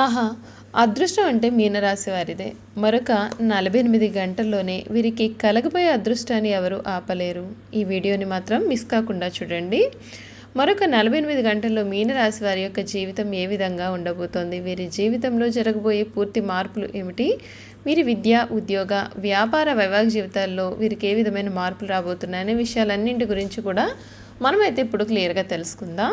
ఆహా అదృష్టం అంటే మీనరాశి వారిదే. మరొక నలభై ఎనిమిది గంటల్లోనే వీరికి కలగబోయే అదృష్టాన్ని ఎవరు ఆపలేరు. ఈ వీడియోని మాత్రం మిస్ కాకుండా చూడండి. మరొక నలభై ఎనిమిది గంటల్లో మీనరాశి వారి యొక్క జీవితం ఏ విధంగా ఉండబోతోంది? వీరి జీవితంలో జరగబోయే పూర్తి మార్పులు ఏమిటి? వీరి విద్య ఉద్యోగ వ్యాపార వైవాహిక జీవితాల్లో వీరికి ఏ విధమైన మార్పులు రాబోతున్నాయనే విషయాలన్నింటి గురించి కూడా మనమైతే ఇప్పుడు క్లియర్గా తెలుసుకుందాం.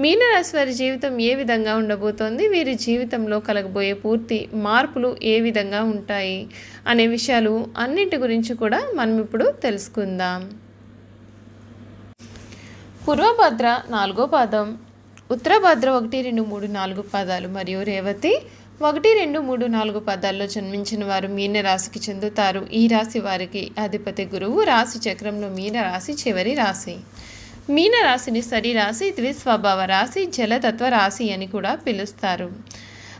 మీనరాశి వారి జీవితం ఏ విధంగా ఉండబోతోంది? వీరి జీవితంలో కలగబోయే పూర్తి మార్పులు ఏ విధంగా ఉంటాయి? అనే విషయాలు అన్నింటి గురించి కూడా మనం ఇప్పుడు తెలుసుకుందాం. పూర్వభద్ర నాలుగో పాదం ఉత్తరభద్ర ఒకటి రెండు మూడు నాలుగు పాదాలు మరియు రేవతి ఒకటి రెండు మూడు నాలుగు పదాల్లో జన్మించిన వారు మీన రాశికి చెందుతారు. ఈ రాశి వారికి అధిపతి గురువు రాశి చక్రంలో మీన రాశి చివరి రాశి. మీనరాశిని సరిరాశి రాశి ద్విస్వభావ రాశి జలతత్వ రాశి అని కూడా పిలుస్తారు.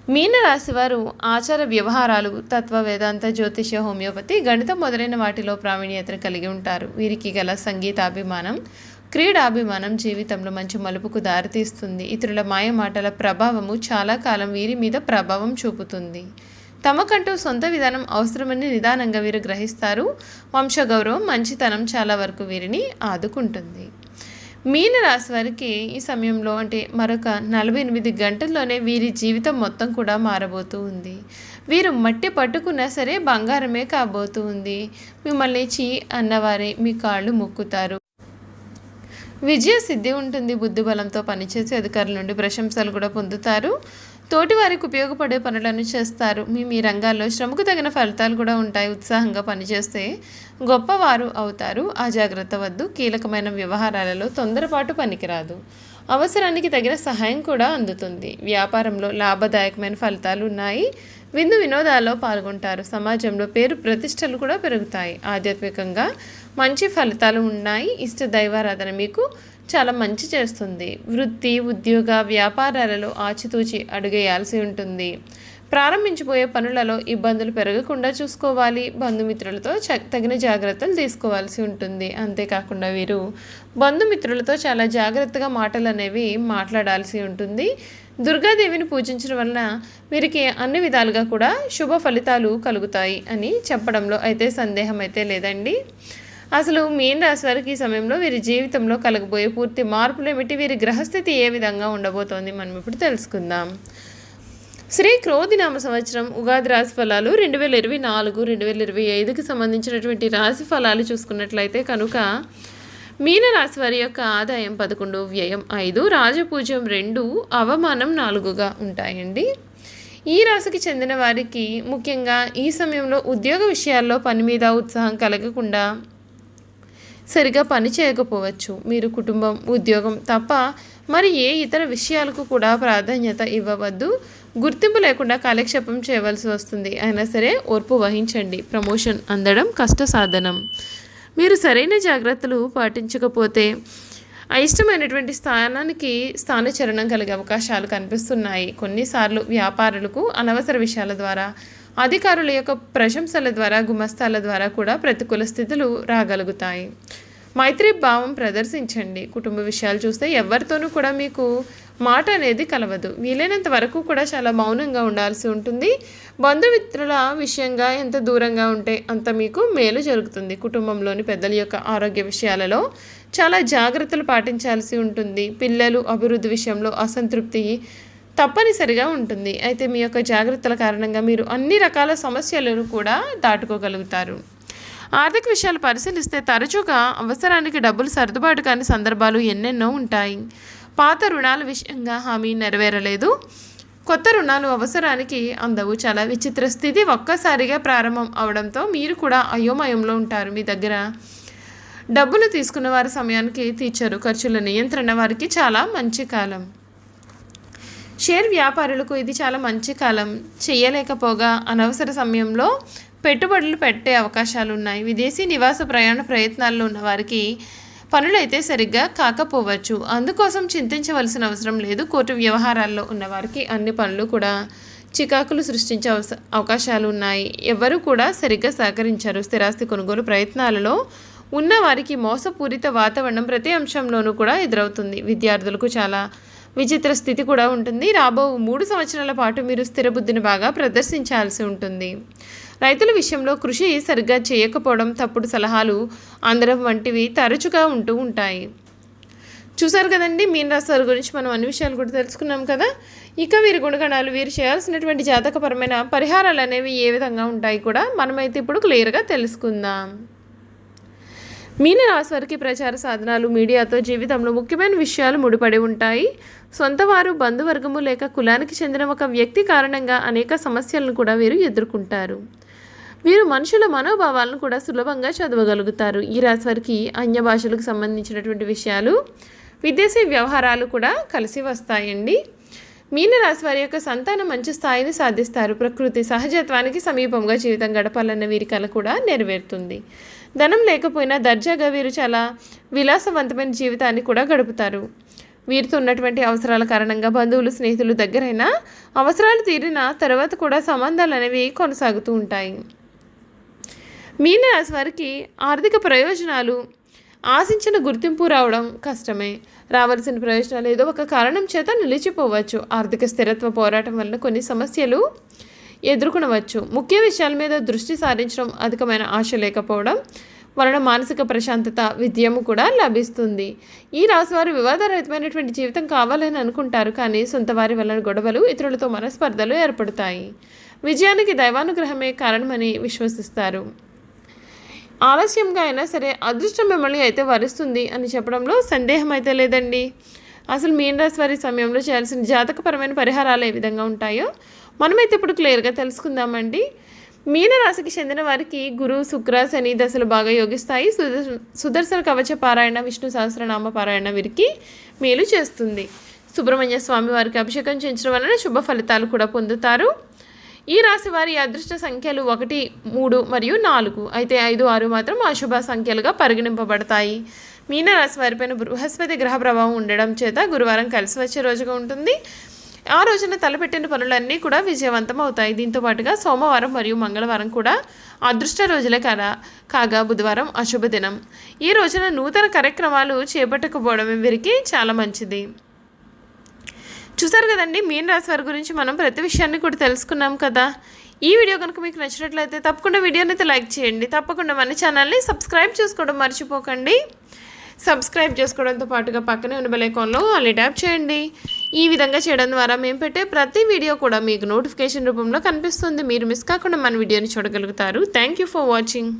మీనరాశి వారు ఆచార వ్యవహారాలు తత్వ వేదాంత జ్యోతిష హోమియోపతి గణితం మొదలైన వాటిలో ప్రావీణ్యతను కలిగి ఉంటారు. వీరికి గల సంగీతాభిమానం క్రీడాభిమానం జీవితంలో మంచి మలుపుకు దారితీస్తుంది. ఇతరుల మాయ మాటల ప్రభావము చాలా కాలం వీరి మీద ప్రభావం చూపుతుంది. తమకంటూ సొంత విధానం అవసరమని నిదానంగా వీరు గ్రహిస్తారు. వంశగౌరవం మంచితనం చాలా వరకు వీరిని ఆదుకుంటుంది. మీనరాశి వారికి ఈ సమయంలో అంటే మరొక నలభై ఎనిమిది గంటల్లోనే వీరి జీవితం మొత్తం కూడా మారబోతూ ఉంది. వీరు మట్టి పట్టుకున్నా సరే బంగారమే కాబోతూ ఉంది. మిమ్మల్ని చీ అన్నవారే మీ కాళ్ళు మొక్కుతారు. విజయ సిద్ధి ఉంటుంది. బుద్ధి బలంతో పనిచేసే అధికారుల నుండి ప్రశంసలు కూడా పొందుతారు. తోటి వారికి ఉపయోగపడే పనులను చేస్తారు. మీ మీ రంగాల్లో శ్రమకు తగిన ఫలితాలు కూడా ఉంటాయి. ఉత్సాహంగా పనిచేస్తే గొప్పవారు అవుతారు. ఆ జాగ్రత్త వద్దు. కీలకమైన వ్యవహారాలలో తొందరపాటు పనికిరాదు. అవసరానికి తగిన సహాయం కూడా అందుతుంది. వ్యాపారంలో లాభదాయకమైన ఫలితాలు ఉన్నాయి. విందు వినోదాల్లో పాల్గొంటారు. సమాజంలో పేరు ప్రతిష్టలు కూడా పెరుగుతాయి. ఆధ్యాత్మికంగా మంచి ఫలితాలు ఉన్నాయి. ఇష్ట దైవారాధన మీకు చాలా మంచి చేస్తుంది. వృత్తి ఉద్యోగ వ్యాపారాలలో ఆచితూచి అడుగేయాల్సి ఉంటుంది. ప్రారంభించిపోయే పనులలో ఇబ్బందులు పెరగకుండా చూసుకోవాలి. బంధుమిత్రులతో తగిన జాగ్రత్తలు తీసుకోవాల్సి ఉంటుంది. అంతేకాకుండా వీరు బంధుమిత్రులతో చాలా జాగ్రత్తగా మాటలు అనేవి మాట్లాడాల్సి ఉంటుంది. దుర్గాదేవిని పూజించడం వలన వీరికి అన్ని విధాలుగా కూడా శుభ ఫలితాలు కలుగుతాయి అని చెప్పడంలో అయితే సందేహం అయితే లేదండి. అసలు మీన్ రాశి వారికి ఈ సమయంలో వీరి జీవితంలో కలగబోయే పూర్తి మార్పులు ఏమిటి? వీరి గ్రహస్థితి ఏ విధంగా ఉండబోతోంది? మనం ఇప్పుడు తెలుసుకుందాం. శ్రీ క్రోధినామ సంవత్సరం ఉగాది రాశి ఫలాలు రెండు వేల ఇరవై నాలుగు రెండు వేల ఇరవై ఐదుకి సంబంధించినటువంటి రాశి ఫలాలు చూసుకున్నట్లయితే కనుక మీనరాశి వారి యొక్క ఆదాయం పదకొండు వ్యయం ఐదు రాజపూజ్యం రెండు అవమానం నాలుగుగా ఉంటాయండి. ఈ రాశికి చెందిన వారికి ముఖ్యంగా ఈ సమయంలో ఉద్యోగ విషయాల్లో పని మీద ఉత్సాహం కలగకుండా సరిగా పని చేయకపోవచ్చు. మీరు కుటుంబం ఉద్యోగం తప్ప మరి ఏ ఇతర విషయాలకు కూడా ప్రాధాన్యత ఇవ్వవద్దు. గుర్తింపు లేకుండా కాలక్షేపం చేయవలసి వస్తుంది. అయినా సరే ఓర్పు వహించండి. ప్రమోషన్ అందడం కష్ట సాధనం మీరు సరైన జాగ్రత్తలు పాటించకపోతే అయిష్టమైనటువంటి స్థానానికి స్థానచరణం కలిగే అవకాశాలు కనిపిస్తున్నాయి. కొన్నిసార్లు వ్యాపారులకు అనవసర విషయాల ద్వారా అధికారుల యొక్క ప్రశంసల ద్వారా గుమస్తాల ద్వారా కూడా ప్రతికూల స్థితులు రాగలుగుతాయి. మైత్రి భావం ప్రదర్శించండి. కుటుంబ విషయాలు చూస్తే ఎవరితోనూ కూడా మీకు మాట అనేది కలవదు. వీలైనంత వరకు కూడా చాలా మౌనంగా ఉండాల్సి ఉంటుంది. బంధుమిత్రుల విషయంగా ఎంత దూరంగా ఉంటే అంత మీకు మేలు జరుగుతుంది. కుటుంబంలోని పెద్దల యొక్క ఆరోగ్య విషయాలలో చాలా జాగ్రత్తలు పాటించాల్సి ఉంటుంది. పిల్లలు అభివృద్ధి విషయంలో అసంతృప్తి తప్పనిసరిగా ఉంటుంది. అయితే మీ యొక్క జాగ్రత్తల కారణంగా మీరు అన్ని రకాల సమస్యలను కూడా దాటుకోగలుగుతారు. ఆర్థిక విషయాలు పరిశీలిస్తే తరచుగా అవసరానికి డబ్బులు సర్దుబాటు కాని సందర్భాలు ఎన్నెన్నో ఉంటాయి. పాత రుణాల విషయంగా హామీ నెరవేరలేదు. కొత్త రుణాలు అవసరానికి అందవు. చాలా విచిత్ర స్థితి ఒక్కసారిగా ప్రారంభం అవడంతో మీరు కూడా అయోమయంలో ఉంటారు మీ దగ్గర. డబ్బులు తీసుకున్న వారి సమయానికి తీర్చరు ఖర్చుల నియంత్రణ వారికి చాలా మంచి కాలం. షేర్ వ్యాపారులకు ఇది చాలా మంచి కాలం. చేయలేకపోగా అనవసర సమయంలో పెట్టుబడులు పెట్టే అవకాశాలు ఉన్నాయి విదేశీ నివాస ప్రయాణ ప్రయత్నాల్లో ఉన్న వారికి పనులైతే సరిగ్గా కాకపోవచ్చు. అందుకోసం చింతించవలసిన అవసరం లేదు. కోర్టు వ్యవహారాల్లో ఉన్నవారికి అన్ని పనులు కూడా చికాకులు సృష్టించే అవస అవకాశాలు ఉన్నాయి ఎవరు కూడా సరిగ్గా సహకరించారు. స్థిరాస్తి కొనుగోలు ప్రయత్నాలలో ఉన్న వారికి మోసపూరిత వాతావరణం ప్రతి అంశంలోనూ కూడా ఎదురవుతుంది. విద్యార్థులకు చాలా విచిత్ర స్థితి కూడా ఉంటుంది. రాబో మూడు సంవత్సరాల పాటు మీరు స్థిరబుద్ధిని బాగా ప్రదర్శించాల్సి ఉంటుంది. రైతుల విషయంలో కృషి సరిగ్గా చేయకపోవడం తప్పుడు సలహాలు అందరం వంటివి తరచుగా ఉంటూ ఉంటాయి. చూసారు కదండి మీన రాశి వారి గురించి మనం అన్ని విషయాలు కూడా తెలుసుకున్నాం కదా? ఇక వీరి గుణగణాలు వీరు చేయాల్సినటువంటి జాతకపరమైన పరిహారాలు అనేవి ఏ విధంగా ఉంటాయి కూడా మనమైతే ఇప్పుడు క్లియర్గా తెలుసుకుందాం. మీన రాశి వారికి ప్రచార సాధనాలు మీడియాతో జీవితంలో ముఖ్యమైన విషయాలు ముడిపడి ఉంటాయి. సొంత వారు బంధువర్గము లేక కులానికి చెందిన ఒక వ్యక్తి కారణంగా అనేక సమస్యలను కూడా వీరు ఎదుర్కొంటారు. వీరు మనుషుల మనోభావాలను కూడా సులభంగా చదవగలుగుతారు. ఈ రాశి వారికి అన్య భాషలకు సంబంధించినటువంటి విషయాలు విదేశీ వ్యవహారాలు కూడా కలిసి వస్తాయండి. మీనరాశి వారి యొక్క సంతానం మంచి స్థాయిని సాధిస్తారు. ప్రకృతి సహజత్వానికి సమీపంగా జీవితం గడపాలన్న వీరి కళ కూడా నెరవేరుతుంది. ధనం లేకపోయినా దర్జాగా వీరు చాలా విలాసవంతమైన జీవితాన్ని కూడా గడుపుతారు. వీరితో ఉన్నటువంటి అవసరాల కారణంగా బంధువులు స్నేహితులు దగ్గరైనా అవసరాలు తీరిన తర్వాత కూడా సంబంధాలు అనేవి కొనసాగుతూ ఉంటాయి. మీన వారికి ఆర్థిక ప్రయోజనాలు ఆశించిన గుర్తింపు రావడం కష్టమే. రావాల్సిన ప్రయోజనాలు ఏదో ఒక కారణం చేత నిలిచిపోవచ్చు. ఆర్థిక స్థిరత్వ పోరాటం వలన కొన్ని సమస్యలు ఎదుర్కొనవచ్చు. ముఖ్య విషయాల మీద దృష్టి సారించడం అధికమైన ఆశ లేకపోవడం వలన మానసిక ప్రశాంతత విద్యము కూడా లభిస్తుంది. ఈ రాశివారు వివాదరహితమైనటువంటి జీవితం కావాలని అనుకుంటారు కానీ సొంత వారి వలన గొడవలు ఇతరులతో మనస్పర్ధలు ఏర్పడతాయి. విజయానికి దైవానుగ్రహమే కారణమని విశ్వసిస్తారు. ఆలస్యంగా అయినా సరే అదృష్టం మిమ్మల్ని అయితే వరిస్తుంది అని చెప్పడంలో సందేహం అయితే లేదండి. అసలు మీనరాశి వారి సమయంలో చేయాల్సిన జాతకపరమైన పరిహారాలు ఏ విధంగా ఉంటాయో మనమైతే ఇప్పుడు క్లియర్గా తెలుసుకుందామండి. మీనరాశికి చెందిన వారికి గురు శుక్ర శని దశలు బాగా యోగిస్తాయి. సుదర్శ సుదర్శన కవచ పారాయణ విష్ణు సహస్రనామ పారాయణ వీరికి మేలు చేస్తుంది. సుబ్రహ్మణ్య స్వామి వారికి అభిషేకం చేయించడం వలన శుభ ఫలితాలు కూడా పొందుతారు. ఈ రాశి వారి అదృష్ట సంఖ్యలు ఒకటి మూడు మరియు నాలుగు. అయితే ఐదు ఆరు మాత్రం అశుభ సంఖ్యలుగా పరిగణింపబడతాయి. మీన రాశి వారిపైన బృహస్పతి గ్రహ ప్రభావం ఉండడం చేత గురువారం కలిసి వచ్చే రోజుగా ఉంటుంది. ఆ రోజున తలపెట్టిన పనులన్నీ కూడా విజయవంతం అవుతాయి. దీంతో పాటుగా సోమవారం మరియు మంగళవారం కూడా అదృష్ట రోజులే కదా కాగా బుధవారం అశుభ దినం. ఈ రోజున నూతన కార్యక్రమాలు చేపట్టకపోవడం వీరికి చాలా మంచిది. చూసారు కదండి మీన రాశి వారి గురించి మనం ప్రతి విషయాన్ని కూడా తెలుసుకున్నాం కదా. ఈ వీడియో కనుక మీకు నచ్చినట్లయితే తప్పకుండా వీడియోని అయితే లైక్ చేయండి. తప్పకుండా మన ఛానల్ని సబ్స్క్రైబ్ చేసుకోవడం మర్చిపోకండి. సబ్స్క్రైబ్ చేసుకోవడంతో పాటుగా పక్కనే ఉన్న బెలైకాన్లో అల్లీ ట్యాప్ చేయండి. ఈ విధంగా చేయడం ద్వారా మేము పెట్టే ప్రతి వీడియో కూడా మీకు నోటిఫికేషన్ రూపంలో కనిపిస్తుంది. మీరు మిస్ కాకుండా మన వీడియోని చూడగలుగుతారు. Thank you for watching